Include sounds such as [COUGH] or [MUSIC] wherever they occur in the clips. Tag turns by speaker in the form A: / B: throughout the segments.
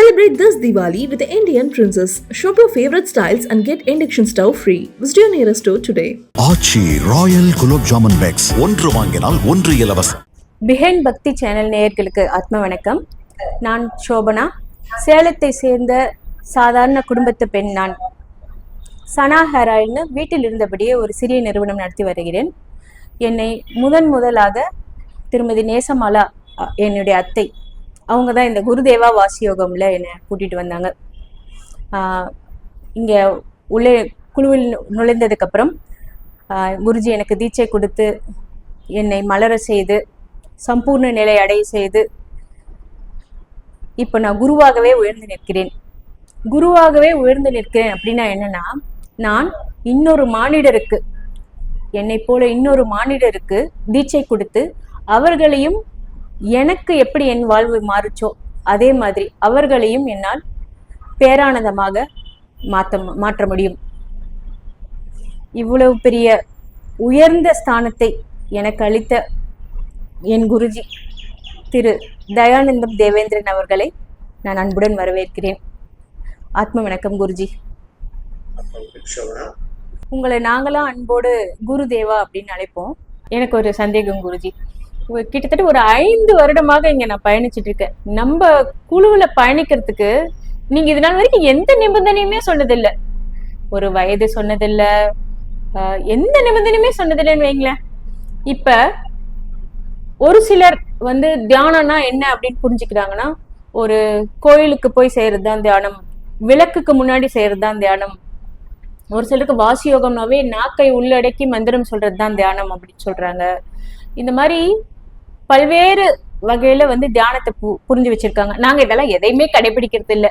A: Celebrate this Diwali with the Indian Princess. Shop your favorite styles and get induction stove free. Visit your nearest store today.
B: Aachi royal gulab jamun packs ஒன்று வாங்கினால் ஒன்று இலவசம்
C: behind பக்தி channel நேயர்களுக்கு ஆத்ம வணக்கம் நான் சோபனா சேலத்தை சேர்ந்த சாதாரண குடும்பத்து பெண் நான் சனா ஹேர் ஆயில்னு வீட்டில் இருந்தபடியே ஒரு சிறிய நிறுவனம் நடத்தி வருகிறேன் என்னை முதன் முதலாக திருமதி நேசமாலா என்னுடைய அத்தை அவங்க தான் இந்த குருதேவா வாசியோகம்ல என்னை கூட்டிட்டு வந்தாங்க. இங்கே உள்ளே குழுவில் நுழைந்ததுக்கு நுழைந்ததுக்கப்புறம் ஆஹ், குருஜி எனக்கு தீட்சை கொடுத்து என்னை மலர செய்து சம்பூர்ண நிலை அடைய செய்து இப்போ நான் குருவாகவே உயர்ந்து நிற்கிறேன். குருவாகவே உயர்ந்து நிற்கிறேன் அப்படின்னா என்னன்னா நான் இன்னொரு மானிடருக்கு என்னை போல இன்னொரு மானிடருக்கு தீட்சை கொடுத்து அவர்களையும் எனக்கு எப்படி என் வாழ்வு மாறுச்சோ அதே மாதிரி அவர்களையும் என்னால் பேரானந்தமாக மாற்ற மாற்ற முடியும். இவ்வளவு பெரிய உயர்ந்த ஸ்தானத்தை எனக்கு அளித்த என் குருஜி திரு தயானந்தம் தேவேந்திரன் அவர்களை நான் அன்புடன் வரவேற்கிறேன். ஆத்ம வணக்கம் குருஜி. உங்களை நாங்களாம் அன்போடு குருதேவா அப்படின்னு அழைப்போம். எனக்கு ஒரு சந்தேகம் குருஜி. கிட்டத்தட்ட ஒரு ஐந்து வருடமாக இங்க நான் பயணிச்சிட்டு இருக்கேன். நம்ம குழுவுல பயணிக்கிறதுக்கு நீங்க இது நாள் வரைக்கும் எந்த நிபந்தனையுமே சொன்னதில்ல. ஒரு வயது சொன்னதில்ல. ஆஹ் எந்த நிபந்தனையுமே சொன்னதில்லைன்னு வைங்களேன். இப்ப ஒரு சிலர் வந்து தியானம்னா என்ன அப்படின்னு புரிஞ்சுக்கிறாங்கன்னா ஒரு கோயிலுக்கு போய் செய்யறது தான் தியானம் விளக்குக்கு முன்னாடி செய்யறது தான் தியானம் ஒரு சிலருக்கு வாசி யோகம்னாவே நாக்கை உள்ளடக்கி மந்திரம் சொல்றது தான் தியானம் அப்படின்னு சொல்றாங்க. இந்த மாதிரி பல்வேறு வகையில வந்து தியானத்தை பு புரிஞ்சு வச்சிருக்காங்க. நாங்க இதெல்லாம் எதையுமே கடைபிடிக்கிறது இல்ல.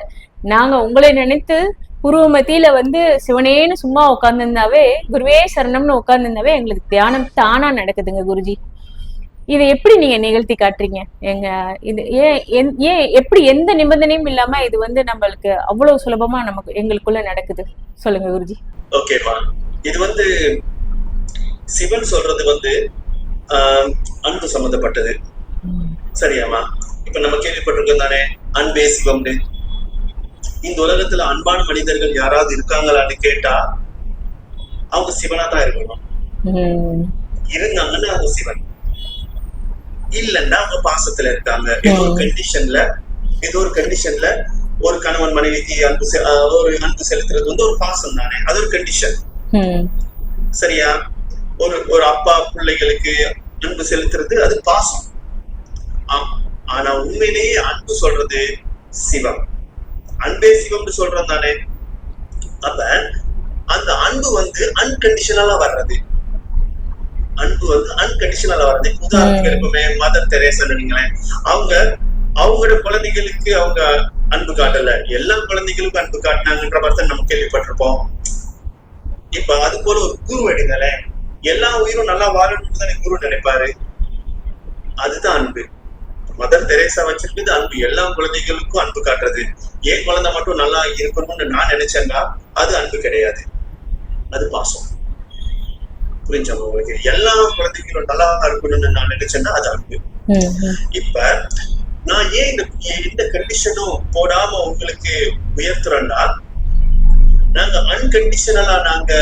C: நாங்க உங்களை நினைத்து புருவ மத்தியில வந்து சிவனேன்னு சும்மா உட்காந்துருந்தாவே குருவே சரணம்னு உட்காந்துருந்தாவே எங்களுக்கு தியானம் தானா நடக்குதுங்க குருஜி. இதை எப்படி நீங்க நிகழ்த்தி காட்டுறீங்க? எங்க இது ஏன் ஏன் எப்படி எந்த நிபந்தனையும் இல்லாம இது வந்து நம்மளுக்கு அவ்வளவு சுலபமா நமக்கு எங்களுக்குள்ள நடக்குது? சொல்லுங்க குருஜி.
D: ஓகேப்பா இது வந்து சிவன் சொல்றது வந்து அன்பு சம்பந்தப்பட்டது. சரியாம்மா? இப்ப நம்ம கேள்விப்பட்டிருக்கோம் தானே? அன்பே சிவம்னு. இந்த உலகத்துல அன்பான மனிதர்கள் யாராவது இருக்காங்களான்னு கேட்டா அவங்க சிவனா தான் இருக்கணும். இருந்தாங்கன்னா அவங்க சிவன். இல்லைன்னா அவங்க பாசத்துல இருக்காங்க. ஏதோ ஒரு கண்டிஷன்ல ஏதோ ஒரு கண்டிஷன்ல ஒரு கணவன் மனைவிக்கு அன்பு ஒரு அன்பு செலுத்துறது வந்து ஒரு பாசம் தானே? அது ஒரு கண்டிஷன். சரியா? ஒரு ஒரு அப்பா பிள்ளைகளுக்கு அன்பு செலுத்துறது அது பாசம். ஆம். ஆனா உண்மையிலேயே அன்பு சொல்றது சிவம். அன்பே சிவம்னு சொல்றோம் தானே? அப்ப அந்த அன்பு வந்து அன்கண்டிஷனலா வர்றது. அன்பு வந்து அன்கண்டிஷனலா வர்றது. உதாரணத்துக்கு எப்பவுமே மதர் தெரேசா நீங்களேன் அவங்க அவங்களோட குழந்தைகளுக்கு அவங்க அன்பு காட்டல. எல்லா குழந்தைகளுக்கும் அன்பு காட்டினாங்கன்ற தான் நம்ம கேள்விப்பட்டிருப்போம். இப்ப அது போல ஒரு குரு அடிங்களே எல்லா உயிரும் நல்லா வாழணும்னு தானே குரு நினைப்பாரு. அதுதான் அன்பு. மதர் தெரேசா வச்சிருக்கிறது அன்பு. எல்லா குழந்தைகளுக்கும் அன்பு காட்டுறது. என் குழந்தை மட்டும் நல்லா இருக்கணும்னு நான் நினைச்சேன்னா அது அன்பு கிடையாது. அது பாசம். புரிஞ்சா உங்களுக்கு? எல்லா குழந்தைகளும் நல்லா இருக்கணும்னு நான் நினைச்சேன்னா அது அன்பு. இப்ப நான் ஏன் இந்த எந்த கண்டிஷனும் போடாம உங்களுக்கு உயர்த்துறேன்னா நாங்க அன்கண்டிஷனலா நாங்க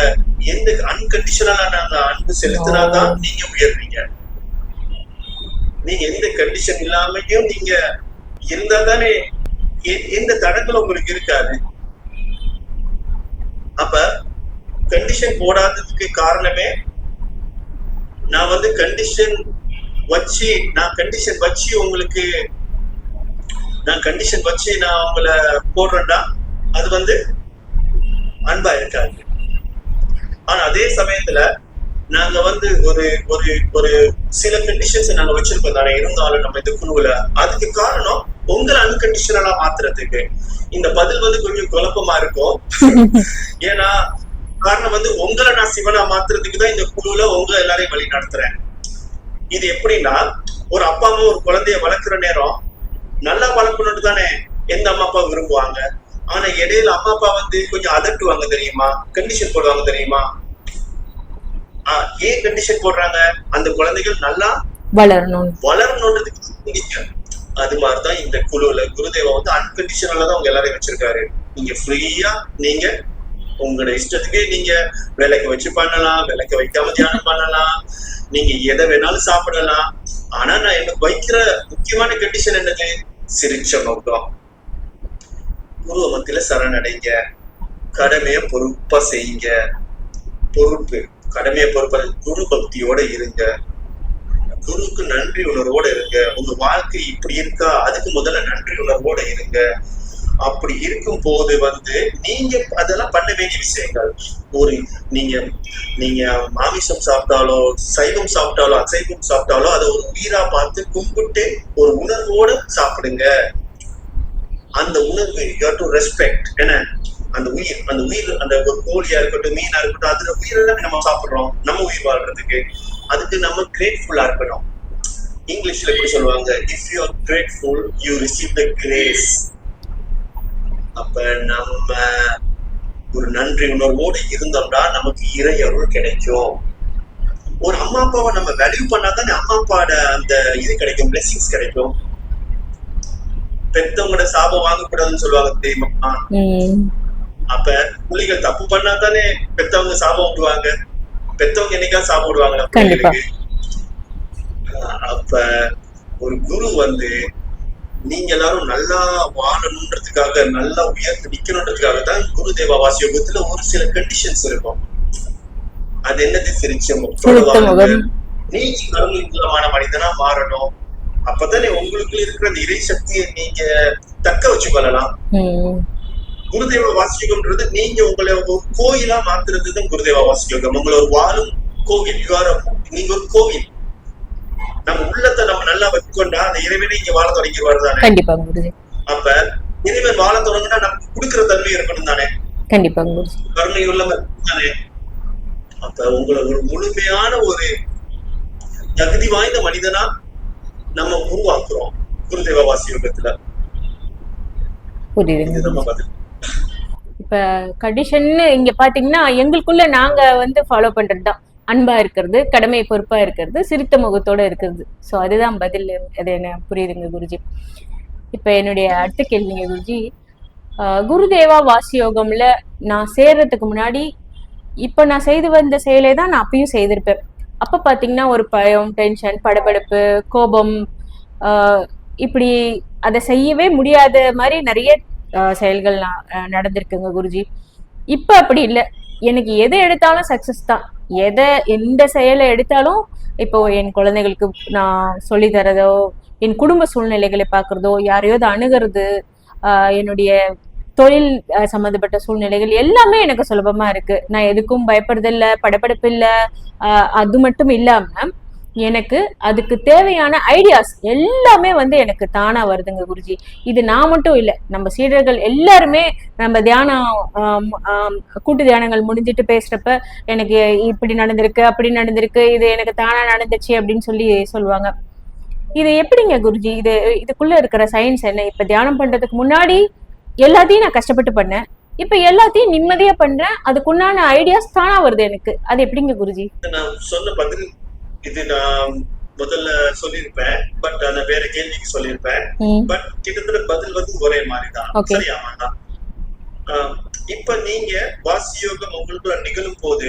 D: எந்த அன்கண்டிஷனலா நாங்க அன்பு செலுத்தினாதான் நீங்க உயர்றீங்க நீங்க எந்த கண்டிஷன் இல்லாமையும் நீங்க இருந்தா தானே எந்த தடங்களும் உங்களுக்கு இருக்காது. அப்ப கண்டிஷன் போடாததுக்கு காரணமே நான் வந்து கண்டிஷன் வச்சு நான் கண்டிஷன் வச்சு உங்களுக்கு நான் கண்டிஷன் வச்சு நான் உங்களை போடுறேன்னா அது வந்து அன்பா இருக்காது. ஆனா அதே சமயத்துல நாங்க வந்து ஒரு ஒரு ஒரு சில கண்டிஷன்ஸ் நாங்க வச்சிருக்கோம். தானே இருந்தாலும் நம்ம இந்த குழுவுல. அதுக்கு காரணம் உங்களை அன்கண்டிஷனலா மாத்துறதுக்கு. இந்த பதில் வந்து கொஞ்சம் குழப்பமா இருக்கும். [LAUGHS] ஏன்னா காரணம் வந்து உங்களை நான் சிவனா மாத்துறதுக்கு தான் இந்த குழுவுல உங்க எல்லாரையும் வழி நடத்துறேன். இது எப்படின்னா ஒரு அப்பா அம்மா ஒரு குழந்தைய வளர்க்குற நேரம் நல்லா வளர்க்கணும்னு தானே எந்த அம்மா அப்பா விரும்புவாங்க. ஆனா இடையில அம்மா அப்பா வந்து கொஞ்சம் அதட்டுவாங்க தெரியுமா? கண்டிஷன் போடுவாங்க தெரியுமா? ஏன் கண்டிஷன் போடுறாங்க? அந்த குழந்தைகள் நல்லா
C: வளரணும்.
D: condition. அது மாதிரிதான் இந்த குழுல குருதேவா வந்து அன்கண்டிஷனலா தான் அவங்க எல்லாரையும் வச்சிருக்காரு. நீங்க ஃப்ரீயா நீங்க உங்களோட இஷ்டத்துக்கு நீங்க விளக்க வச்சு பண்ணலாம் விளக்க வைக்காம தியானம் பண்ணலாம் நீங்க எதை வேணாலும் சாப்பிடலாம். ஆனா நான் எனக்கு வைக்கிற முக்கியமான கண்டிஷன் என்னது? சிரிச்ச முகம் குருவ மத்தியில சரணடைங்க. கடமையை பொறுப்பா செய்யுங்க. பொறுப்பு கடமையை பொறுப்பா குரு பக்தியோட இருங்க. குருவுக்கு நன்றி உணர்வோட இருங்க. உங்க வாழ்க்கை இப்படி இருக்கா? அதுக்கு முதல்ல நன்றி உணர்வோட இருங்க. அப்படி இருக்கும் போது வந்து நீங்க அதெல்லாம் பண்ண வேண்டிய விஷயங்கள். ஒரு நீங்க நீங்க மாமிசம் சாப்பிட்டாலோ சைவம் சாப்பிட்டாலோ அசைவம் சாப்பிட்டாலோ அதை ஒரு உயிரா பார்த்து கும்பிட்டு ஒரு உணர்வோட சாப்பிடுங்க. அந்த உணர்வு யூ டு ரெஸ்பெக்ட் என்ன அந்த உயிர் அந்த உயிர் அந்த ஒரு கோழியா இருக்கட்டும் மீனா இருக்கட்டும் அதுல உயிரை நம்ம சாப்பிடுறோம். நம்ம உயிர் வாழ்றதுக்கு. அதுக்கு நம்ம கிரேட்ஃபுல்லா இருக்கணும். இங்கிலீஷ்ல எப்படி சொல்லுவாங்க? If you are grateful you receive the grace அப்ப நம்ம ஒரு நன்றி உணர்வோடு இருந்தோம்னா நமக்கு இறை அருள் கிடைக்கும். ஒரு அம்மா அப்பாவை நம்ம வேல்யூ பண்ணாதானே அம்மா அப்பாவோட அந்த இது கிடைக்கும் பிளெஸிங்ஸ் கிடைக்கும். பெத்தவங்களோட சாபம் வாங்கக்கூடாதுன்னு சொல்லுவாங்க தெரியுமா? அப்ப புள்ளிகள் தப்பு பண்ணா தானே பெத்தவங்க சாபம் விடுவாங்க? பெத்தவங்க என்னைக்கா சாபம்? அஹ் அப்ப ஒரு குரு வந்து நீங்க எல்லாரும் நல்லா வாழணுன்றதுக்காக நல்லா உயர்ந்து நிக்கணுன்றதுக்காக தான் குரு தேவா வாசியோகத்துல ஒரு சில கண்டிஷன்ஸ் இருக்கும். அது என்னது சிரிச்ச முகத்தோட. நீங்க கருணமான மனிதனா மாறணும். அப்பதானே உங்களுக்கு இருக்கிற அந்த இறை சக்தியை நீங்க தக்க வச்சு கொள்ளலாம். குருதேவ வாசியோகம்ன்றது நீங்க உங்களை ஒரு கோயிலா மாத்துறது தான் குருதேவ வாசியோகம் உங்களை ஒரு வாழும் கோவில் a- நீங்க ஒரு கோவில். நம்ம உள்ளத்தை நம்ம நல்லா வச்சுக்கொண்டா அந்த இறைவனை இங்க வாழ தொடங்கிடுவாரு தானே?
C: கண்டிப்பா
D: அப்ப இறைவன் வாழ தொடங்கினா நமக்கு கொடுக்கிற தன்மை இருக்கணும் தானே?
C: கண்டிப்பா குருஜி.
D: கருணை உள்ளவர் தானே? அப்ப உங்களை ஒரு முழுமையான ஒரு தகுதி வாய்ந்த மனிதனா நம்ம உருவாக்குறோம். குருதேவ வாசியோகத்துல
C: புரியுதுங்க
D: இது நம்ம பதில்.
C: இப்ப கண்டிஷன்னு இங்க பாத்தீங்கன்னா எங்களுக்குள்ள நாங்க வந்து ஃபாலோ பண்றதுதான். அன்பா இருக்கிறது கடமை பொறுப்பா இருக்கிறது சிரித்த முகத்தோட இருக்கிறது. சோ அதுதான் பதில். அது என்ன புரியுதுங்க குருஜி? இப்ப என்னுடைய அடுத்த கேள்விங்க குருஜி குருதேவா வாசியோகம்ல நான் சேர்றதுக்கு முன்னாடி இப்ப நான் செய்து வந்த செயலை தான் நான் அப்பயும் செய்திருப்பேன். அப்ப பாத்தீங்கன்னா ஒரு பயம் டென்ஷன் படபடப்பு கோபம் இப்படி அதை செய்யவே முடியாத மாதிரி நிறைய செயல்கள் நான் நடந்திருக்குங்க குருஜி. இப்ப அப்படி இல்லை. எனக்கு எதை எடுத்தாலும் சக்சஸ் தான். எதை எந்த செயலை எடுத்தாலும் இப்போ என் குழந்தைகளுக்கு நான் சொல்லி தரதோ என் குடும்ப சூழ்நிலைகளை பார்க்கறதோ யாரையாவது அணுகிறது என்னுடைய தொழில் சம்மந்தப்பட்ட சூழ்நிலைகள் எல்லாமே எனக்கு சுலபமா இருக்கு. நான் எதுக்கும் பயப்படுறதில்ல படப்படப்பு இல்லை அது மட்டும் இல்லாம எனக்கு அதுக்கு தேவையான ஐடியாஸ் எல்லாமே வந்து எனக்கு தானா வருதுங்க குருஜி. இது நான் மட்டும் இல்லை நம்ம சீடர்கள் எல்லாருமே நம்ம தியானம் கூட்டு தியானங்கள் முடிஞ்சிட்டு பேசுறப்ப எனக்கு இப்படி நடந்திருக்கு அப்படி நடந்திருக்கு இது எனக்கு தானா நடந்துச்சு அப்படின்னு சொல்லி சொல்லுவாங்க. இது எப்படிங்க குருஜி? இது இதுக்குள்ள இருக்கிற சயின்ஸ் என்ன? இப்ப தியானம் பண்றதுக்கு முன்னாடி எல்லாத்தையும் நான் கஷ்டப்பட்டு பண்ணேன். இப்ப எல்லாத்தையும் நிம்மதியா பண்றேன். அதுக்குண்டான ஐடியாஸ் தானா வருது எனக்கு. அது எப்படிங்க குருஜி?
D: நான் சொன்ன பதில் இது நான் முதல்ல சொல்லியிருப்பேன். பட் அந்த வேற கேள்விக்கு சொல்லியிருப்பேன். பட் கிட்டத்தட்ட பதில் வந்து ஒரே மாதிரி தான்
C: Okay.
D: சரியாமா தான் ஆஹ் இப்ப நீங்க வாசியோகம் உங்களுக்குள்ள நிகழும் போது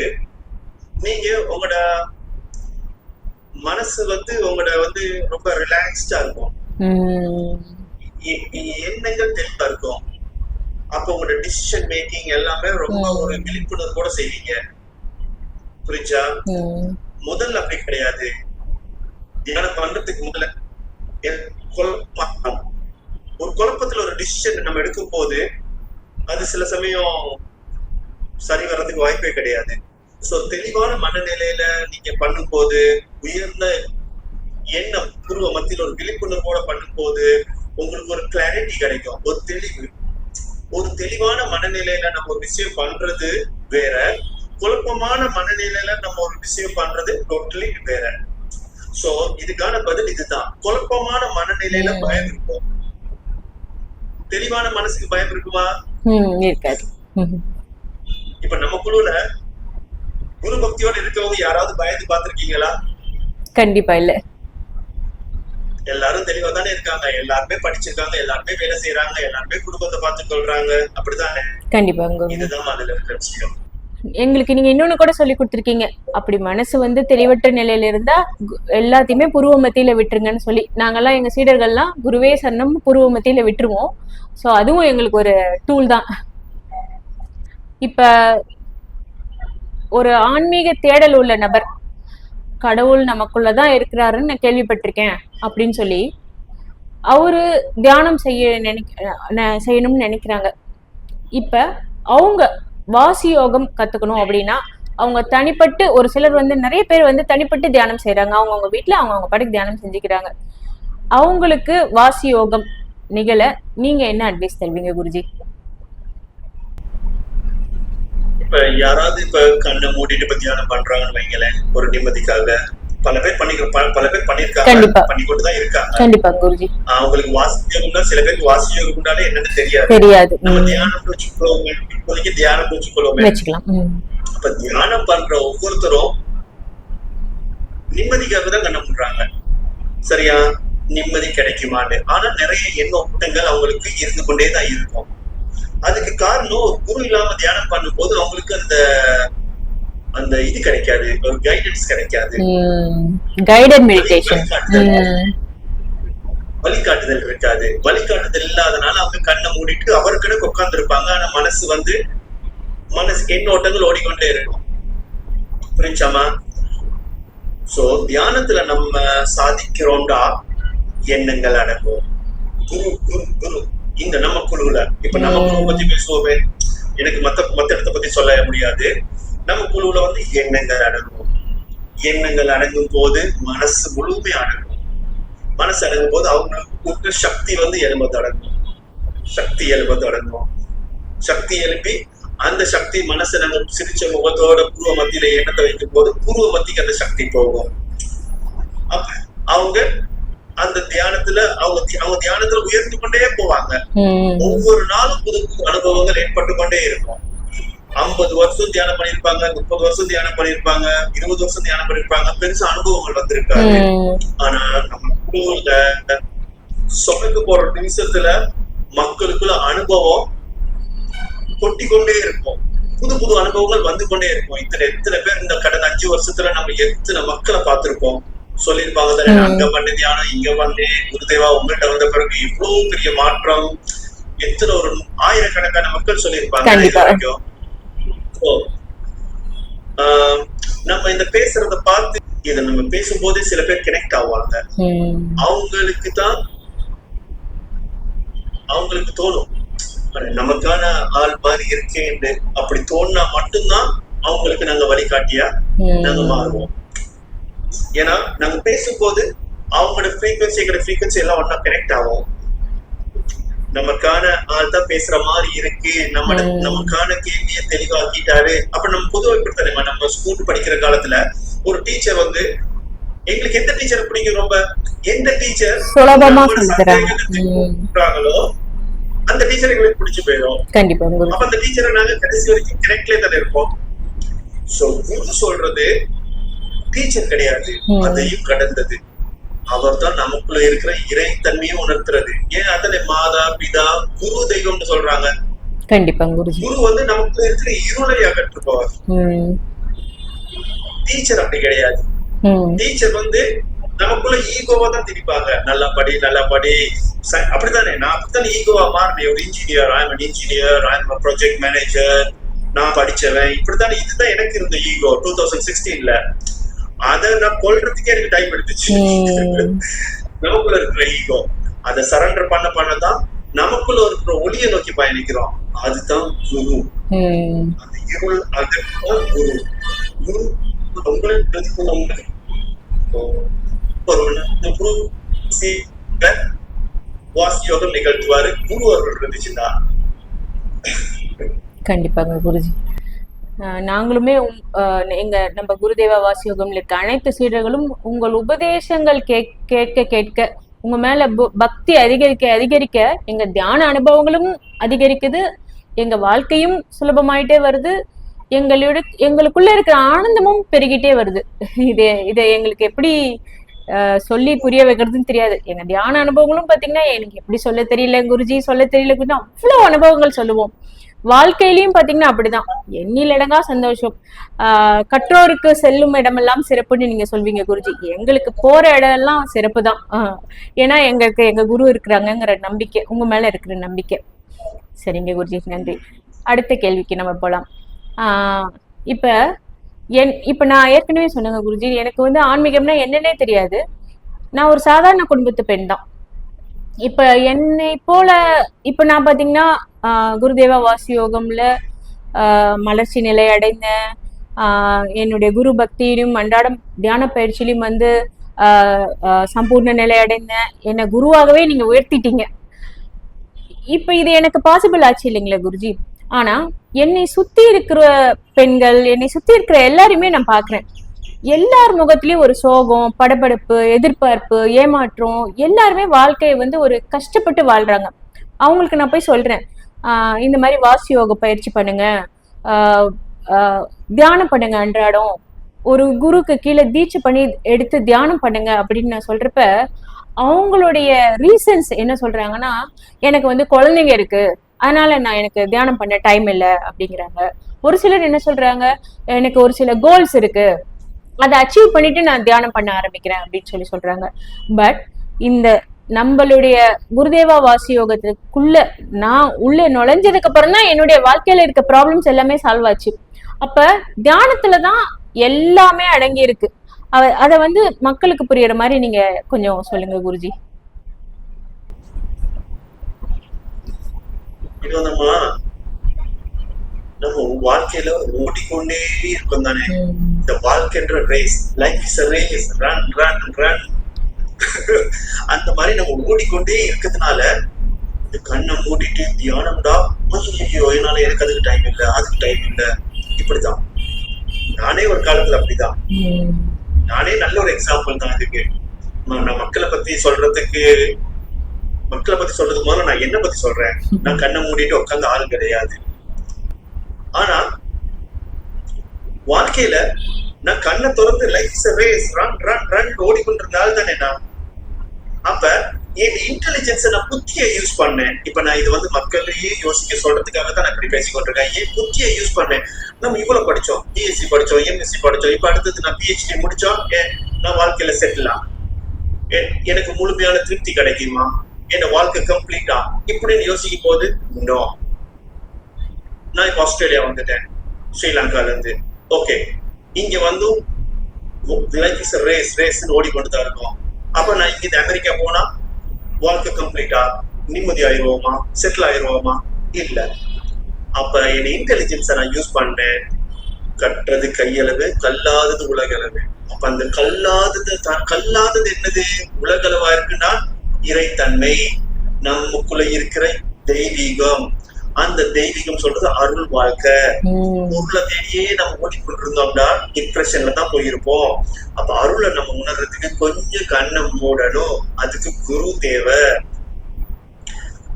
D: நீங்க உங்களோட மனசு வந்து உங்களோட வந்து ரொம்ப ரிலாக்ஸ்டா இருக்கும். எண்ணங்கள் தெளிவா இருக்கும். டிசிஷன் மேக்கிங் எல்லாமே ரொம்ப. ஒரு விழிப்புணர்வோட செய்வீங்க. புரிஞ்சா?
C: ம்,
D: முதல்ல அப்படி கிடையாது. தியானம் பண்றதுக்கு முதல்ல குழப்பம் ஒரு குழப்பத்துல ஒரு டிசிஷன் நம்ம எடுக்கும் போது அது சில சமயம் சரி வர்றதுக்கு வாய்ப்பே கிடையாது. சோ தெளிவான மனநிலையில நீங்க பண்ணும்போது உயர்ந்த எண்ணம் பூர்வ மத்தியில் ஒரு விழிப்புணர்வோட பண்ணும்போது உங்களுக்கு ஒரு கிளாரிட்டி கிடைக்கும். ஒரு தெளிவு. ஒரு தெளிவான மனநிலையில நம்ம ஒரு விஷயம் பண்றது வேற. குழப்பமான மனநிலையில நம்ம ஒரு விஷயம் பண்றது டோட்டலி வேற. சோ இதுக்கான பதில் இதுதான். குழப்பமான மனநிலையில. பயம் இருக்கும் தெளிவான மனசுக்கு பயம் இருக்குமா? இப்ப நம்ம குழுல குரு பக்தியோட இருக்கவங்க யாராவது பயந்து பார்த்திருக்கீங்களா?
C: கண்டிப்பா இல்ல.
D: எல்லாரும் தெளிவா தானே இருக்காங்க. எல்லாருமே படிச்சிருக்காங்க எல்லாருமே வேலை செய்யறாங்க எல்லாருமே குடும்பத்தை பார்த்து கொள்றாங்க. அப்படிதானே
C: கண்டிப்பாங்க
D: இதுதான் அதுல இருக்கிற விஷயம்.
C: எங்களுக்கு நீங்க இன்னொன்னு கூட சொல்லி கொடுத்துருக்கீங்க. அப்படி மனசு வந்து தெளிவற்ற நிலையில இருந்தா எல்லாத்தையுமே புருவ மத்தியில விட்டுருங்கன்னு சொல்லி நாங்கெல்லாம் எங்க சீடர்கள்லாம் குருவே சரணம் புருவ மத்தியில விட்டுருவோம். சோ அதுவும் எங்களுக்கு ஒரு டூல் தான். இப்ப ஒரு ஆன்மீக தேடல் உள்ள நபர் கடவுள் நமக்குள்ளதான் இருக்கிறாருன்னு நான் கேள்விப்பட்டிருக்கேன் அப்படின்னு சொல்லி அவரு தியானம் செய்ய நினைக்க ந- செய்யணும்னு நினைக்கிறாங்க. இப்ப அவங்க வாசி யோகம் கத்துக்கணும் அப்படின்னா அவங்க தனிப்பட்டு ஒரு சிலர் வந்து நிறைய பேர் வந்து தனிப்பட்டு தியானம் செய்றாங்க. அவங்கவுங்க அவங்க அவங்கவுங்க பாட்டுக்கு தியானம் செஞ்சுக்கிறாங்க. அவங்களுக்கு வாசி யோகம் நிகழ நீங்க என்ன அட்வைஸ் தருவீங்க குருஜி?
D: இப்ப யாராவது இப்ப கண்ணை மூடிட்டு தியானம் பண்றாங்கன்னு வைங்களேன் ஒரு நிம்மதிக்காக. பல பேர் பண்ணிக்க பல- பேர் பண்ணிருக்காங்க. பண்ணிக்கொண்டு தான் இருக்காங்க.
C: கண்டிப்பா குருஜி.
D: அவங்களுக்கு வாசியோகம்னா சில பேருக்கு வாசியோகம்னாலே என்னன்னு தெரியாது.
C: தெரியாது.
D: நம்ம தியானம் வச்சுக்கொள்வோம் இப்போதைக்கு தியானம் வச்சுக்கொள்வோம்.
C: வச்சுக்கலாம்.
D: அப்ப தியானம் பண்ற ஒவ்வொருத்தரும் நிம்மதிக்காக தான் கண்ண பண்றாங்க சரியா? நிம்மதி கிடைக்குமான்னு. ஆனா நிறைய எண்ணோட்டங்கள் அவங்களுக்கு இருந்து கொண்டே தான் இருக்கும். அதுக்கு காரணம் குரு இல்லாம தியானம் பண்ணும்போது அவங்களுக்கு அந்த அந்த இது கிடைக்காது ஒரு கைடன்ஸ் கிடைக்காது.
C: ம். guided meditation. ம்,
D: வழிகாட்டுதல் இருக்காது. வழிகாட்டுதல் இல்லாதனால அவங்க கண்ணை மூடிட்டு அவருக்குன்னு உட்கார்ந்து இருப்பாங்க ஆனா மனசு வந்து மனசு எண்ணோட்டங்கள் ஓடிக்கொண்டே இருக்கும். புரிஞ்சாமா சோ தியானத்துல நம்ம சாதிக்கிறோம்டா எண்ணங்கள் அடங்கும். குரு குரு குரு. இந்த நம்ம குழுவுல. இப்ப நம்ம குழுவை பத்தி பேசுவோமே. எனக்கு மத்த மத்த இடத்த பத்தி சொல்ல முடியாது. நம்ம குழுவுல வந்து எண்ணங்கள் அடங்கும். எண்ணங்கள் அடங்கும் போது மனசு முழுமே அடங்கும். மனசு அடங்கும் போது அவங்களுக்கு கொடுத்த சக்தி வந்து எழுபது அடங்கும் சக்தி எழுபது அடங்கும் சக்தி எழுப்பி அந்த சக்தி மனசு நாங்க சிரிச்ச முகத்தோட புருவ மத்தியில எண்ணத்தை வைக்கும் போது புருவ மத்திக்கு அந்த சக்தி போகும். அப்ப அவங்க அந்த தியானத்துல அவங்க அவங்க தியானத்துல உயர்ந்து கொண்டே போவாங்க. ஒவ்வொரு நாளும் புது புது அனுபவங்கள் ஏற்பட்டு கொண்டே இருக்கும். ஐம்பது வருஷம் தியானம் பண்ணிருப்பாங்க முப்பது வருஷம் தியானம் பண்ணிருப்பாங்க இருபது வருஷம் தியானம் பண்ணிருப்பாங்க பெருசா அனுபவங்கள் வந்திருக்காது.
C: ம்,
D: ஆனா நம்ம குழுவுல சொமைக்கு போற நிமிஷத்துல மக்களுக்குள்ள அனுபவம் கொட்டி கொண்டே இருக்கும். புது புது அனுபவங்கள் வந்து கொண்டே இருக்கும். இத்தனை எத்தனை பேர் இந்த கடந்த அஞ்சு வருஷத்துல நம்ம எத்தனை மக்களை பார்த்திருப்போம். சொல்லியிருப்பாங்க தானே. அங்க பண்ண தியானம் இங்க பண்ணேன் குருதேவா உங்கள்கிட்ட வந்த பிறகு இவ்வளவு பெரிய மாற்றம் எத்தனை ஒரு ஆயிரக்கணக்கான மக்கள் சொல்லியிருப்பாங்க நம்ம இந்த பேசுறத பார்த்து இதை நம்ம பேசும்போதே சில பேர் கனெக்ட் ஆவாங்க. அவங்களுக்கு தான் அவங்களுக்கு தோணும் நமக்கான ஆள் மாதிரி இருக்கேன்னு அப்படி தோணுனா மட்டும்தான் அவங்களுக்கு நாங்க வழிகாட்டியா நாங்க. மாறுவோம் ஏன்னா நாங்க பேசும்போது அவங்களோட ஃப்ரீக்வன்சி எங்களோட ஃப்ரீக்வன்சி எல்லாம் ஒண்ணா கனெக்ட் ஆகும். நமக்கான ஆள் தான் பேசுற மாதிரி இருக்கு. நம்ம. நமக்கான கேள்வியை தெளிவாக்கிட்டாரு. அப்ப நம்ம பொதுவா இப்படி தெரியுமா? நம்ம ஸ்கூல் படிக்கிற காலத்துல ஒரு டீச்சர் வந்து எங்களுக்கு எந்த டீச்சர் பிடிக்கும் ரொம்ப? எந்த டீச்சர்
C: சுலபமா
D: அந்த டீச்சர் எங்களுக்கு பிடிச்சு போயிடும்.
C: கண்டிப்பா
D: அப்ப அந்த டீச்சரை நாங்க கடைசி வரைக்கும் கரெக்ட்லயே தானே இருப்போம். சோ குரு சொல்றது டீச்சர் கிடையாது. அதையும் கடந்தது. அவர் தான் நமக்குள்ள இருக்கிற இறைத்தன்மையும் உணர்த்துறது. ஏன் அதனை மாதா பிதா குரு தெய்வம்னு சொல்றாங்க?
C: கண்டிப்பா குருஜி.
D: குரு வந்து நமக்குள்ள இருக்கிற இருளை அகற்றுபவர். டீச்சர் அப்படி கிடையாது. டீச்சர் வந்து நமக்குள்ள ஈகோவா தான் திணிப்பாங்க. நல்லா படி நல்லா படி. அப்படித்தானே? நான் அப்படித்தானே ஈகோவா மாறினேன் ஒரு engineer I'm an engineer I'm project manager நான் படிச்சவன். இப்படித்தானே? இதுதான் எனக்கு இருந்த ஈகோ டூ தௌசண்ட் சிக்ஸ்டீன்ல அதை நான் கொல்றதுக்கே எனக்கு டைம் எடுத்துச்சு. நமக்குள்ள இருக்கிற ஈகோ அதை சரண்டர் பண்ண பண்ணதான் நமக்குள்ள இருக்கிற ஒளியை நோக்கி பயணிக்கிறோம். அதுதான் குரு. அந்த இருள் அகற்றம் குரு. குரு உங்களுக்கு குரு வாசி யோகம் நிகழ்த்துவாரு. குரு அவர்கள் இருந்துச்சுன்னா.
C: கண்டிப்பாங்க குருஜி. நாங்களுமே எங்க நம்ம குருதேவா வாசியோகம்ல இருக்க அனைத்து சீடர்களும் உங்கள் உபதேசங்கள் கேட்க கேட்க கேட்க உங்க மேல பு- பக்தி அதிகரிக்க அதிகரிக்க எங்க தியான அனுபவங்களும் அதிகரிக்குது. எங்க வாழ்க்கையும் சுலபமாயிட்டே வருது. எங்களோட எங்களுக்குள்ள இருக்கிற ஆனந்தமும் பெருகிட்டே வருது. இது இதை எங்களுக்கு எப்படி சொல்லி புரிய வைக்கிறதுன்னு தெரியாது. எங்க தியான அனுபவங்களும் பாத்தீங்கன்னா எனக்கு எப்படி சொல்ல தெரியல குருஜி சொல்ல தெரியல அவ்வளவு அனுபவங்கள் சொல்லுவோம். வாழ்க்கையிலயும் பாத்தீங்கன்னா அப்படிதான். எண்ணிலடங்கா சந்தோஷம். ஆஹ் கற்றோருக்கு செல்லும் இடமெல்லாம் சிறப்புன்னு நீங்க சொல்வீங்க குருஜி. எங்களுக்கு போற இடம் எல்லாம் சிறப்பு தான் ஏன்னா எங்களுக்கு எங்க குரு இருக்கிறாங்கங்கிற நம்பிக்கை உங்க மேல இருக்கிற நம்பிக்கை. சரிங்க குருஜி. நன்றி. அடுத்த கேள்விக்கு நம்ம போலாம். ஆஹ் இப்ப என் இப்ப நான் ஏற்கனவே சொன்னேங்க குருஜி. எனக்கு வந்து ஆன்மீகம்னா என்னன்னே தெரியாது. நான் ஒரு சாதாரண குடும்பத்து பெண் தான். இப்ப என்னை போல இப்ப நான் பாத்தீங்கன்னா குருதேவா வாசி யோகம்ல மலர்ச்சி நிலை அடைந்தேன் என்னுடைய குரு பக்தியிலும் அன்றாடம் தியான பயிற்சியிலும் வந்து சம்பூர்ண நிலை அடைந்தேன் என்னை குருவாகவே நீங்க உயர்த்திட்டீங்க. இப்ப இது எனக்கு பாசிபிள் ஆச்சு இல்லைங்களா குருஜி? ஆனா என்னை சுத்தி இருக்கிற பெண்கள் என்னை சுத்தி இருக்கிற எல்லாருமே நான் பாக்குறேன். எல்லார் முகத்திலயும் ஒரு சோகம் படபடப்பு எதிர்பார்ப்பு ஏமாற்றம் எல்லாருமே வாழ்க்கையை வந்து ஒரு கஷ்டப்பட்டு வாழ்றாங்க. அவங்களுக்கு நான் போய் சொல்றேன். ஆஹ் இந்த மாதிரி வாசி யோக பயிற்சி பண்ணுங்க. ஆஹ் தியானம் பண்ணுங்க அன்றாடம். ஒரு குருக்கு கீழே தீட்சை பண்ணி எடுத்து தியானம் பண்ணுங்க அப்படின்னு நான் சொல்றப்ப அவங்களுடைய ரீசன்ஸ் என்ன சொல்றாங்கன்னா எனக்கு வந்து குழந்தைங்க இருக்கு. அதனால நான் எனக்கு தியானம் பண்ண டைம் இல்லை அப்படிங்கிறாங்க. ஒரு சிலர் என்ன சொல்றாங்க எனக்கு ஒரு சில கோல்ஸ் இருக்கு. அதை அச்சீவ் பண்ணிட்டு நான் தியானம் பண்ண ஆரம்பிக்கிறேன் அப்படின்னு சொல்லி சொல்றாங்க. பட் இந்த நம்மளுடைய குருதேவா வாசி யோகத்துக்குள்ள நான் உள்ள நுழைஞ்சதுக்கு அப்புறம் தான் என்னுடைய வாழ்க்கையில இருக்க ப்ராப்ளம்ஸ் எல்லாமே சால்வ் ஆச்சு. அப்ப தியானத்துலதான் எல்லாமே அடங்கி இருக்கு. அத வந்து மக்களுக்கு புரியுற மாதிரி நீங்க கொஞ்சம் சொல்லுங்க குருஜி.
D: இது நம்ம வாழ்க்கையில ஓடிக்கொண்டே இருக்கும் தானே? இந்த வாழ்க்கைன்ற race life is race run run run அந்த மாதிரி நம்ம ஓடிக்கொண்டே இருக்கிறதுனால இந்த கண்ணை மூடிட்டு தியானம்டா ஐயோ என்னால எனக்கு அதுக்கு டைம் இல்ல அதுக்கு டைம் இல்ல. இப்படிதான் நானே ஒரு காலத்துல அப்படிதான். நானே நல்ல ஒரு எக்ஸாம்பிள் தான் இதுக்கு. நான் மக்களை பத்தி சொல்றதுக்கு மக்களை பத்தி சொல்றதுக்கு முதல்ல நான் என்ன பத்தி சொல்றேன். நான் கண்ணை மூடிட்டு உட்கார்ந்த ஆள் கிடையாது. ஆனா வாழ்க்கையில நான் கண்ணை திறந்து life race run run run ஓடிக்கொண்டிருந்தால் தானே நான்? அப்ப என் இன்டெலிஜென்ஸை நான் புத்தியை யூஸ் பண்ணேன். இப்ப நான் இது வந்து மக்களையே யோசிக்க சொல்றதுக்காக தான் நான் இப்படி பேசிக்கொண்டிருக்கேன் என் புத்தியை யூஸ் பண்ணேன். நம்ம இவ்வளவு படிச்சோம். பிஎஸ்சி படிச்சோம் எம்எஸ்சி படிச்சோம். இப்ப அடுத்தது நான் பிஹெச்டி முடிச்சோம் ஏன் நான் வாழ்க்கையில செட்டில் எனக்கு முழுமையான திருப்தி கிடைக்குமா? என்ன வாழ்க்கை கம்ப்ளீட்டா இப்படின்னு யோசிக்கும் போது நோ நான் இப்போ ஆஸ்திரேலியா வந்துட்டேன். ஸ்ரீலங்கால இருந்து ஓகே இங்க வந்து லைஃப் இஸ் ரேஸ் ரேஸ்ன்னு ஓடிக்கொண்டு தான் இருக்கும். அப்ப நான் இங்க அமெரிக்கா போனா வாழ்க்கை கம்ப்ளீட்டா நிம்மதி ஆயிடுவோமா செட்டில் ஆயிடுவோமா இல்ல. அப்ப என் இன்டெலிஜென்ஸை நான் யூஸ் பண்ணேன் கட்டுறது கையளவு கல்லாதது உலகளவு. அப்ப அந்த கல்லாதது தான் கல்லாதது என்னது? உலகளவா இருக்குன்னா இறைத்தன்மை. நமக்குள்ள இருக்கிற தெய்வீகம். அந்த தெய்வீகம் சொல்றது அருள் வாழ்க்கை. பொருளை தேடியே நம்ம ஓடிக்கொண்டிருந்தோம்னா டிப்ரெஷன்ல தான் போயிருப்போம். அப்ப அருளை நம்ம உணர்றதுக்கு கொஞ்சம் கண்ணை மூடணும். அதுக்கு குரு தேவை.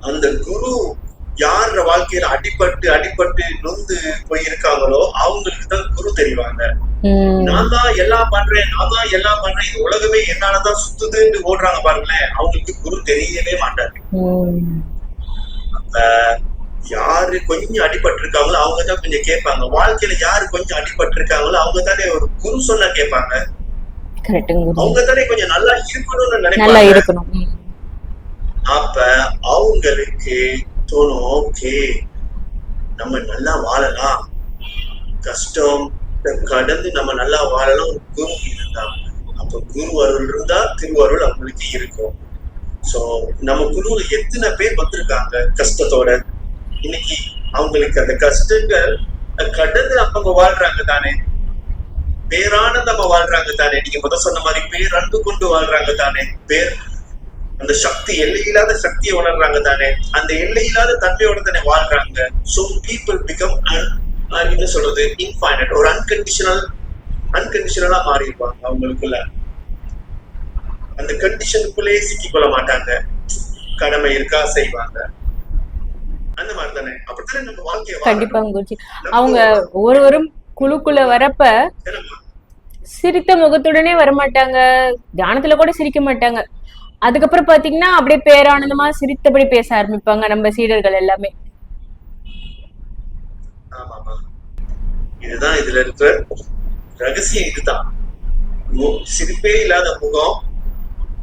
D: அந்த குரு யார வாழ்க்கையில அடிபட்டு அடிபட்டு நொந்து போயிருக்காங்களோ அவங்களுக்கு தான் குரு தெரிவாங்க. நான் தான் எல்லாம் பண்றேன் நான் தான் எல்லாம் பண்றேன். இது உலகமே என்னாலதான் சுத்துதுன்னு ஓடுறாங்க பாருங்களேன். அவங்களுக்கு குரு தெரியவே மாட்டாரு. அப்ப யாரு கொஞ்சம் அடிபட்டு இருக்காங்களோ அவங்க தான் கொஞ்சம் கேட்பாங்க. வாழ்க்கையில யாரு கொஞ்சம் அடிபட்டு இருக்காங்களோ அவங்க தானே ஒரு குரு சொன்னா கேட்பாங்க. அவங்க தானே கொஞ்சம் நல்லா இருக்கணும்னு நினைப்பாங்க. அப்ப அவங்களுக்கு தோணும் ஓகே நம்ம நல்லா வாழலாம். கஷ்டம் கடந்து நம்ம நல்லா வாழலாம். ஒரு குரு இருந்தா அப்ப குரு அருள் இருந்தா திருவருள் அவங்களுக்கு இருக்கும். சோ நம்ம குருவுல எத்தனை பேர் வந்திருக்காங்க கஷ்டத்தோட? இன்னைக்கு அவங்களுக்கு அந்த கஷ்டங்கள் கடந்து அவங்க வாழ்றாங்க தானே? பேரானந்தமா வாழ்றாங்க தானே? நீங்க முத சொன்ன மாதிரி பேரன்பு கொண்டு வாழ்றாங்க தானே? பேர் அந்த சக்தி எல்லையில்லாத சக்தியை உணர்றாங்க தானே? அந்த எல்லையில்லாத தன்மையோட தானே வாழ்றாங்க. சோ பீப்புள் பிகம் என்ன சொல்றது? இன்ஃபைனட் ஒரு அன்கண்டிஷனல் அன்கண்டிஷனலா மாறிடுவாங்க அவங்களுக்குள்ள. அந்த கண்டிஷனுக்குள்ளேயே சிக்கிக்கொள்ள மாட்டாங்க. கடமை இருக்கா? செய்வாங்க. அந்த மாதிரி தானே அப்படித்தானே நம்ம வாழ்க்கைய
C: கண்டிப்பா
D: வாழணும்.
C: குருஜி.
D: நம்ம
C: அவங்க ஒவ்வொருவரும் குழுக்குள்ள வரப்ப சிரித்த முகத்துடனே வரமாட்டாங்க. தியானத்துல கூட சிரிக்க மாட்டாங்க. அதுக்கப்புறம் பாத்தீங்கன்னா அப்படியே பேரானந்தமா சிரித்தபடி பேச ஆரம்பிப்பாங்க நம்ம சீடர்கள் எல்லாமே.
D: இதுதான் இதுல இருக்கிற ரகசியம் இதுதான். சிரிப்பே இல்லாத முகம்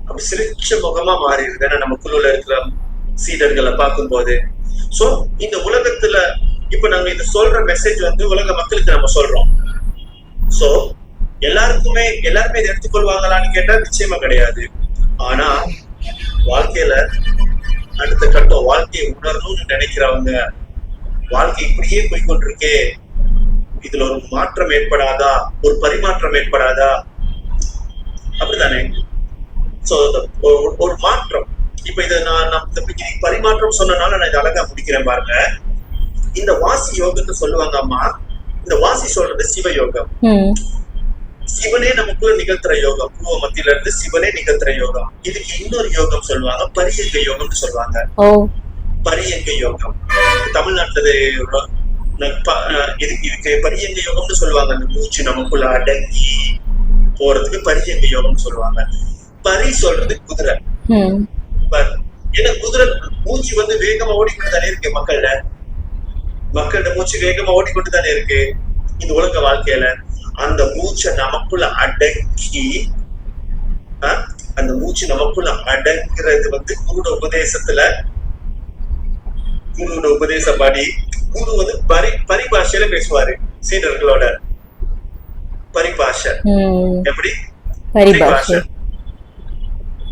D: அப்படி சிரிச்ச முகமா மாறிடுது. ஏன்னா நமக்குள்ள இருக்கிற சீடர்களை பார்க்கும்போது சோ இந்த உலகத்துல இப்ப நாங்க இந்த சொல்ற மெசேஜ் வந்து உலக மக்களுக்கு நம்ம சொல்றோம். சோ எல்லாருக்குமே எல்லாருமே இதை எடுத்துக்கொள்வாங்களான்னு கேட்டா நிச்சயமா கிடையாது. ஆனா வாழ்க்கையில அடுத்த கட்டம் வாழ்க்கையை உணரணும்னு நினைக்கிறவங்க வாழ்க்கை இப்படியே போய்கொண்டிருக்கே இதுல ஒரு மாற்றம் ஏற்படாதா? ஒரு பரிமாற்றம் ஏற்படாதா? அப்படிதானே சோ ஒரு மாற்றம். இப்ப இத நான் இது பரிமாற்றம் சொன்னனால நான் இதை அழகா முடிக்கிறேன் பாருங்க. இந்த வாசி யோகம்னு சொல்லுவாங்க அம்மா. இந்த வாசி சொல்றது சிவ யோகம் சிவனே நமக்குள்ள நிகழ்த்துற யோகம். பூவ மத்தியில இருந்து சிவனே நிகழ்த்துற யோகம். இதுக்கு இன்னொரு யோகம் சொல்லுவாங்க. பரியங்க யோகம்னு சொல்லுவாங்க. பரியங்க யோகம். தமிழ்நாட்டுல இதுக்கு இதுக்கு பரியங்க யோகம்னு சொல்லுவாங்க. அந்த மூச்சு நமக்குள்ள அடங்கி போறதுக்கு பரியங்க யோகம்னு சொல்லுவாங்க. பரி சொல்றது குதிரை.
C: ம்
D: ப- ஏன்னா குதிரை மூச்சு வந்து வேகமா ஓடிக்கொண்டு தானே இருக்கு மக்கள்ல? மக்கள்கிட்ட மூச்சு வேகமா ஓடிக்கொண்டு தானே இருக்கு? இந்த உலக வாழ்க்கையில அந்த மூச்சை நமக்குள்ள அடக்கி அந்த மூச்சு நமக்குள்ள அடங்குறது வந்து குருட உபதேசத்துல குருவோட உபதேசப்படி குரு வந்து பரி பரிபாஷையில பேசுவாரு சீடர்களோட பரிபாஷை. எப்படி?
C: பரிபாஷை.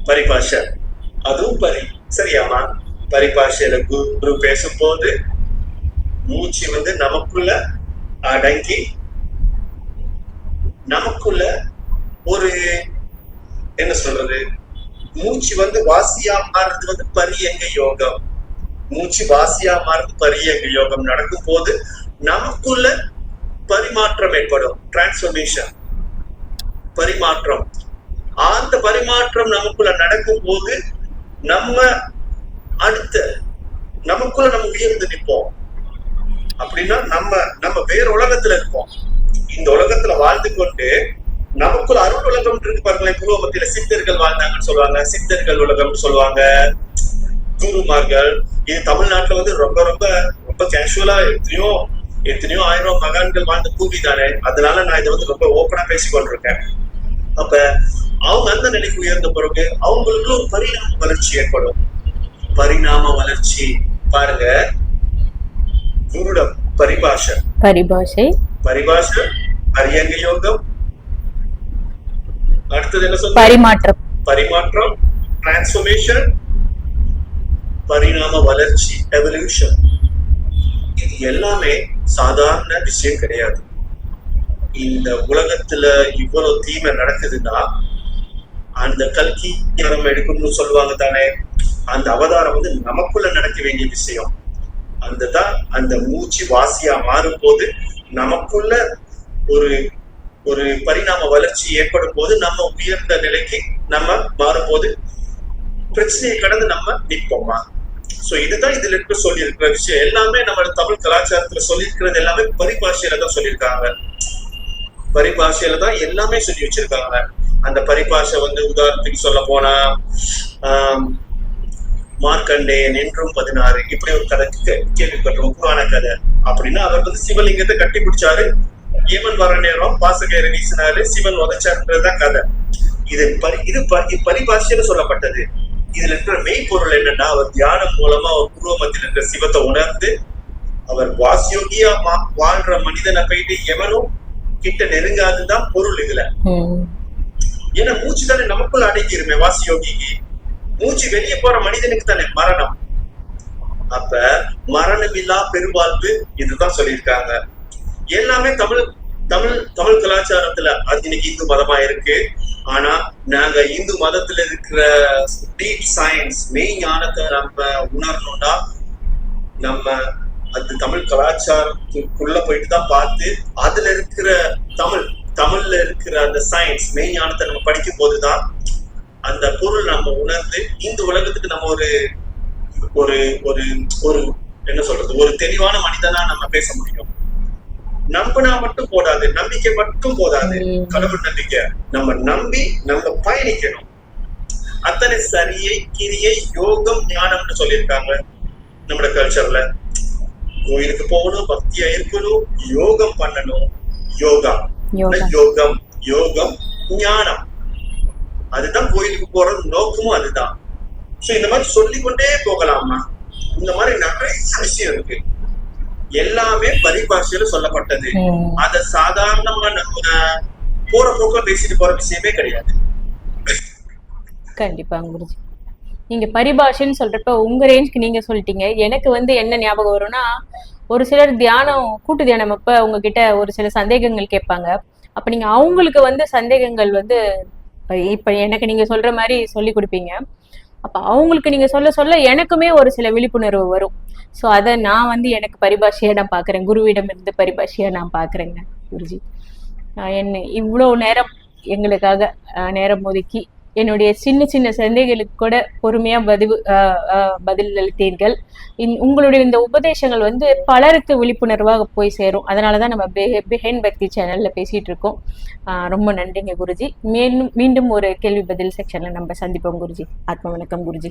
D: பரிபாஷை. அதுவும் பரி சரியாமா பரிபாஷையில குரு பேசும்போது மூச்சு வந்து நமக்குள்ள அடங்கி நமக்குள்ள ஒரு என்ன சொல்றது? மூச்சு வந்து வாசியா மாறுறது வந்து பரியங்க யோகம்? மூச்சு வாசியா மாறுறது பரியங்க யோகம்? நடக்கும் போது நமக்குள்ள பரிமாற்றம் ஏற்படும். டிரான்ஸ்பர்மேஷன் பரிமாற்றம். அந்த பரிமாற்றம் நமக்குள்ள நடக்கும் போது நம்ம அடுத்த நமக்குள்ள நம்ம உயர்ந்து நிற்போம். அப்படின்னா நம்ம நம்ம வேற உலகத்துல இருப்போம். இந்த உலகத்துல வாழ்ந்து கொண்டு நமக்குள்ள அருள் உலகம் இருக்கு பாருங்களேன். பூர்வ மத்தியில சித்தர்கள் வாழ்ந்தாங்கன்னு சொல்லுவாங்க. சித்தர்கள் உலகம்னு சொல்லுவாங்க. குருமார்கள். இது தமிழ்நாட்டுல வந்து ரொம்ப ரொம்ப ரொம்ப கேஷுவலா எத்தனையோ எத்தனையோ ஆயிரம் மகான்கள் வாழ்ந்த பூமி தானே. அதனால நான் இதை வந்து ரொம்ப ஓப்பனா பேசி கொண்டிருக்கேன் அப்ப அவங்க அந்த நிலைக்கு உயர்ந்த பிறகு அவங்களுக்குள்ள ஒரு பரிணாம வளர்ச்சி ஏற்படும். பரிணாம வளர்ச்சி பாருங்க. குருட பரிபாஷை.
C: பரிபாஷை.
D: பரிபாஷை அரியங்க யோகம். அடுத்தது என்ன சொல்ற
C: பரிமாற்றம்.
D: பரிமாற்றம் டிரான்ஸ்பர்மேஷன் பரிணாம வளர்ச்சி எவல்யூஷன் இது எல்லாமே சாதாரண விஷயம் கிடையாது. இந்த உலகத்துல இவ்வளவு தீமை நடக்குதுன்னா அந்த கல்கி ஞானம் எடுக்கணும்னு சொல்லுவாங்க தானே? அந்த அவதாரம் வந்து நமக்குள்ள நடக்க வேண்டிய விஷயம். அந்த தான் அந்த மூச்சு வாசியா மாறும் போது நமக்குள்ள ஒரு ஒரு பரிணாம வளர்ச்சி ஏற்படும் போது நம்ம உயர்ந்த நிலைக்கு நம்ம மாறும்போது பிரச்சனையை கடந்து நம்ம நிற்போமா? சோ இதுதான் இதுல இருக்க சொல்லி இருக்கிற விஷயம். எல்லாமே நம்ம தமிழ் கலாச்சாரத்துல சொல்லியிருக்கிறது எல்லாமே பரிபாஷையில தான் சொல்லியிருக்காங்க. பரிபாஷையில தான் எல்லாமே சொல்லி வச்சிருக்காங்க. அந்த பரிபாஷை வந்து உதாரணத்துக்கு சொல்ல போனா ஆஹ் மார்க்கண்டேயன் என்றும் பதினாறு. இப்படி ஒரு கதை கேள்விப்பட்டோம் புராண கதை. அப்படின்னா அவர் வந்து சிவலிங்கத்தை கட்டி பிடிச்சாரு. ஏமன் வர நேரம் பாசகரை வீசினாரு சிவன் உதச்சாருன்றதுதான் கதை. இது பரி இது இது பரிபாஷையில சொல்லப்பட்டது. இதுல இருக்கிற மெய்ப்பொருள் என்னன்னா அவர் தியானம் மூலமா அவர் பூர்வ மத்தியில் இருக்கிற சிவத்தை உணர்ந்து அவர் வாசியோகியா மா- வாழ்ற மனிதனை போயிட்டு எவனும் கிட்ட நெருங்காதுதான் பொருள் இதுல. ஏன்னா மூச்சு தானே நமக்குள்ள அடங்கிருமே வாசி யோகிக்கு மூச்சு வெளியே போற மனிதனுக்கு தானே மரணம். அப்ப மரணமில்லா பெருவாழ்வு இதுதான் சொல்லியிருக்காங்க. எல்லாமே தமிழ் தமிழ் தமிழ் கலாச்சாரத்துல அது இன்னைக்கு இந்து மதமா இருக்கு. ஆனா நாங்க இந்து மதத்துல இருக்கிற டீப் சயின்ஸ் மெய் ஞானத்தை நம்ம உணரணும்னா நம்ம அது தமிழ் கலாச்சாரத்துக்குள்ள போயிட்டு தான் பார்த்து அதுல இருக்கிற தமிழ் தமிழ்ல இருக்கிற அந்த சயின்ஸ் மெய்ஞானத்தை நம்ம படிக்கும் போதுதான் அந்த பொருள் நம்ம உணர்ந்து இந்த உலகத்துக்கு நம்ம ஒரு ஒரு ஒரு ஒரு என்ன சொல்றது ஒரு தெளிவான மனிதனா நம்ம பேச முடியும். நம்பினா மட்டும் போதாது நம்பிக்கை மட்டும் போதாது. கடவுள் நம்பிக்கை. நம்ம நம்பி நம்ம பயணிக்கணும். அத்தனை சரியை கிரியை யோகம் ஞானம்னு சொல்லியிருக்காங்க நம்மளோட கல்ச்சர்ல கோயிலுக்கு போகணும் பக்தியா இருக்கணும் யோகம் பண்ணணும் யோகா. யோகம். யோகம் ஞானம். அதுதான் கோயிலுக்கு போற நோக்கமும் அதுதான். சோ இந்த மாதிரி சொல்லிக்கொண்டே போகலாமா? இந்த மாதிரி நிறைய விஷயம் இருக்கு. எல்லாமே பரிபாஷையில சொல்லப்பட்டது. அத சாதாரணமா நம்ம போற போக்க பேசிட்டு போற விஷயமே கிடையாது.
C: கண்டிப்பா குருஜி. நீங்க பரிபாஷைன்னு சொல்றப்ப உங்க ரேஞ்சுக்கு நீங்க சொல்லிட்டீங்க. எனக்கு வந்து என்ன ஞாபகம் வரும்னா ஒரு சிலர் தியானம் கூட்டு தியானம் அப்ப உங்ககிட்ட ஒரு சில சந்தேகங்கள் கேட்பாங்க. அப்ப நீங்க அவங்களுக்கு வந்து சந்தேகங்கள் வந்து இப்ப- எனக்கு நீங்க சொல்ற மாதிரி சொல்லி கொடுப்பீங்க. அப்ப அவங்களுக்கு நீங்க சொல்ல சொல்ல எனக்குமே ஒரு சில விழிப்புணர்வு வரும். சோ அதை நான் வந்து எனக்கு பரிபாஷையா நான் பாக்குறேன். குருவிடம் இருந்து பரிபாஷையா நான் பாக்குறேங்க குருஜி. நான் என்ன இவ்வளவு நேரம் எங்களுக்காக நேரம் ஒதுக்கி என்னுடைய சின்ன சின்ன சந்தேகங்களுக்கு கூட பொறுமையா பதிவு பதில் அளித்தீர்கள். உங்களுடைய இந்த உபதேசங்கள் வந்து பலருக்கு விழிப்புணர்வாக போய் சேரும். அதனாலதான் நம்ம பெ- பக்தி சேனல்ல பேசிட்டு இருக்கோம். ஆஹ் ரொம்ப நன்றிங்க குருஜி. மீண்டும் மீண்டும் ஒரு கேள்வி பதில் செக்ஷன்ல நம்ம சந்திப்போம் குருஜி. ஆத்ம வணக்கம் குருஜி.